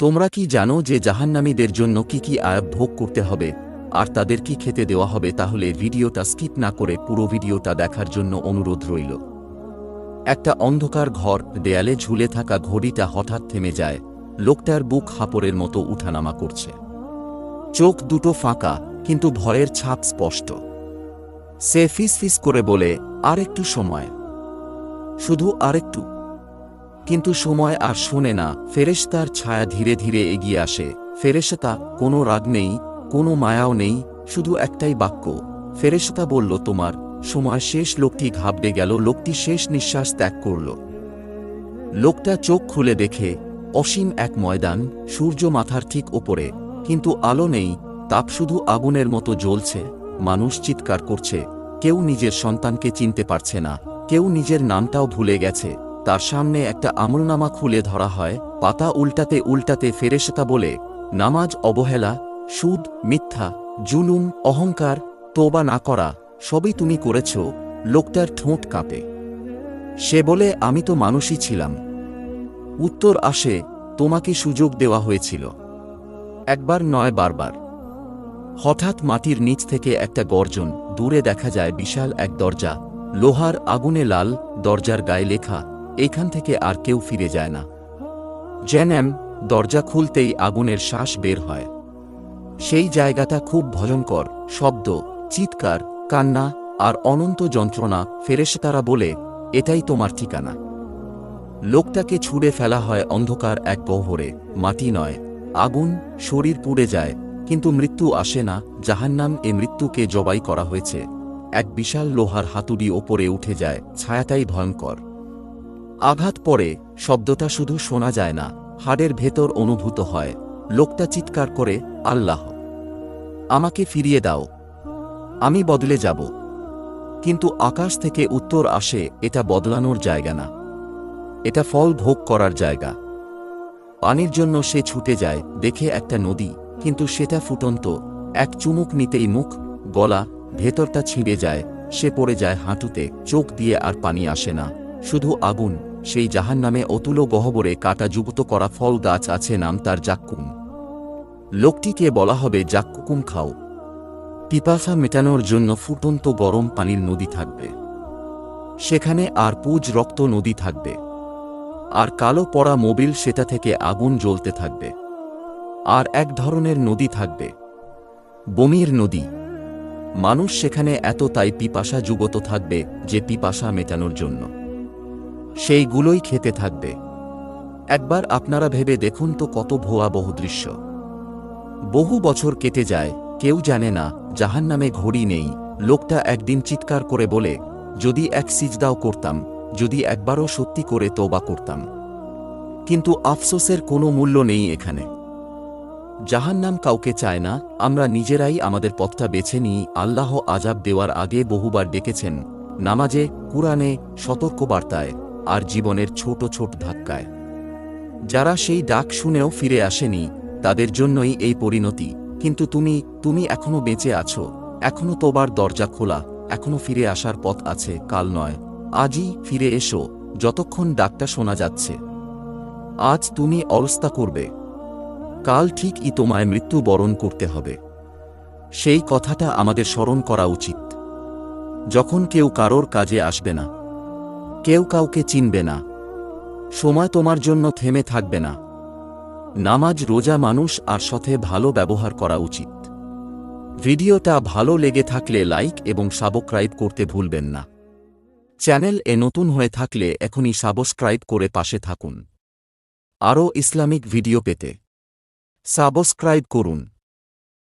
তোমরা কি জানো যে জাহান্নামীদের জন্য কি কি আয়াব ভোগ করতে হবে? আর তাদের কি খেতে দেওয়া হবে? তাহলে ভিডিওটা স্কিপ না করে পুরো ভিডিওটা দেখার জন্য অনুরোধ রইল। একটা অন্ধকার ঘর, দেয়ালে ঝুলে থাকা ঘড়িটা হঠাৎ থেমে যায়। লোকটার বুক হাপড়ের মতো উঠানামা করছে। চোখ দুটো ফাঁকা, কিন্তু ভয়ের ছাপ স্পষ্ট। সে ফিস ফিস করে বলে আর একটু সময়। শুধু আরেকটু। কিন্তু সময় আর শোনে না। ফেরেশতার ছায়া ধীরে ধীরে এগিয়ে আসে। ফেরেশতা, কোনো রাগ নেই, কোনো মায়াও নেই, শুধু একটাই বাক্য। ফেরেশতা বলল, তোমার সময় শেষ, লোকটি ঘাবড়ে গেল, লোকটি শেষ নিঃশ্বাস ত্যাগ করল। লোকটা চোখ খুলে দেখে, অসীম এক ময়দান, সূর্য মাথার ঠিক ওপরে, কিন্তু আলো নেই, তাপ শুধু আগুনের মতো জ্বলছে। মানুষ চিৎকার করছে, কেউ নিজের সন্তানকে চিনতে পারছে না, কেউ নিজের নামটাও ভুলে গেছে। তার সামনে একটা আমলনামা খুলে ধরা হয়, পাতা উল্টাতে উল্টাতে ফেরেশতা বলে, নামাজ, অবহেলা, সুদ, মিথ্যা, জুলুম, অহংকার, তোবা না করা, সবই তুমি করেছ, লোকটার ঠোঁট কাঁপে। সে বলে, আমি তো মানুষই ছিলাম। উত্তর আসে, তোমাকে সুযোগ দেওয়া হয়েছিল। একবার নয় বারবার। হঠাৎ মাটির নিচ থেকে একটা গর্জন, দূরে দেখা যায় বিশাল এক দরজা, লোহার আগুনে লাল, দরজার গায়ে লেখা এখান থেকে আর কেউ ফিরে যায় না। জেনএম দরজা খুলতেই আগুনের শ্বাস বের হয়। সেই জায়গাটা খুব ভয়ঙ্কর, শব্দ, চিৎকার, কান্না আর অনন্ত যন্ত্রণা ফেরেশতারা বলে, এটাই তোমার ঠিকানা। লোকটাকে ছুড়ে ফেলা হয় অন্ধকার এক গহ্বরে, মাটি নয়। আগুন শরীর পুড়ে যায়, কিন্তু মৃত্যু আসে না, জাহান্নাম এ মৃত্যুকে জবাই করা হয়েছে। এক বিশাল লোহার হাতুড়ি ওপরে উঠে যায়, ছায়াটাই ভয়ঙ্কর। আঘাত পরে শব্দটা শুধু শোনা যায় না, হাড়ের ভেতর অনুভূত হয়। লোকটা চিৎকার করে, আল্লাহ, আমাকে ফিরিয়ে দাও। আমি বদলে যাব। কিন্তু আকাশ থেকে উত্তর আসে, এটা বদলানোর জায়গা না। এটা ফল ভোগ করার জায়গা। পানির জন্য সে ছুটে যায়, দেখে একটা নদী, কিন্তু সেটা ফুটন্ত। এক চুমুক নিতেই মুখ, গলা, ভেতরটা ছিঁড়ে যায়। সে পড়ে যায় হাঁটুতে, চোখ দিয়ে আর পানি আসে না। শুধু আগুন। সেই জাহান নামে অতুল গহবরে কাটা যুবত করা ফল গাছ আছে নাম তার জাক্কুম। লোকটিকে বলা হবে, জাক্কুকুম খাও। পিপাসা মেটানোর জন্য ফুটন্ত গরম পানির নদী থাকবে। সেখানে আর পুজ রক্ত নদী থাকবে। আর কালো পড়া মোবিল সেটা থেকে আগুন জ্বলতে থাকবে। আর এক ধরনের নদী থাকবে। বমির নদী। মানুষ সেখানে এত তাই পিপাসা যুগত থাকবে যে পিপাসা মেটানোর জন্য। সেইগুলোই খেতে থাকবে। একবার আপনারা ভেবে দেখুন তো কত ভয়াবহ দৃশ্য। বহু বছর কেটে যায়, কেউ জানে না জাহান নামে ঘড়ি নেই, লোকটা একদিন চিৎকার করে বলে, যদি এক সিজদাও করতাম, যদি একবারও সত্যি করে তোবা করতাম। কিন্তু আফসোসের কোনো মূল্য নেই এখানে। জাহান্নাম কাউকে চায় না, আমরা নিজেরাই আমাদের পথটা বেছে নিই, আল্লাহ আজাব দেওয়ার আগে বহুবার ডেকেছেন, নামাজে, কুরআনে, সতর্কবার্তায়। আর জীবনের ছোট ছোট ধাক্কায়। যারা সেই ডাক শুনেও ফিরে আসেনি, তাদের জন্যই এই পরিণতি। কিন্তু তুমি তুমি এখনও বেঁচে আছো। এখনও তোবার দরজা খোলা। এখনও ফিরে আসার পথ আছে, কাল নয়। আজই ফিরে এসো, যতক্ষণ ডাকটা শোনা যাচ্ছে। আজ তুমি অলস্তা করবে। কাল ঠিকই তোমায় মৃত্যু বরণ করতে হবে। সেই কথাটা আমাদের স্মরণ করা উচিত। যখন কেউ কারোর কাজে আসবে না কেউ কাউকে চিনবে না। সময় তোমার জন্য থেমে থাকবে না। নামাজ রোজা মানুষ আর সাথে ভালো ব্যবহার করা উচিত। ভিডিওটা ভালো লেগে থাকলে লাইক এবং সাবস্ক্রাইব করতে ভুলবেন না। চ্যানেল এ নতুন হয়ে থাকলে এখনই সাবস্ক্রাইব করে পাশে থাকুন। আরও ইসলামিক ভিডিও পেতে সাবস্ক্রাইব করুন।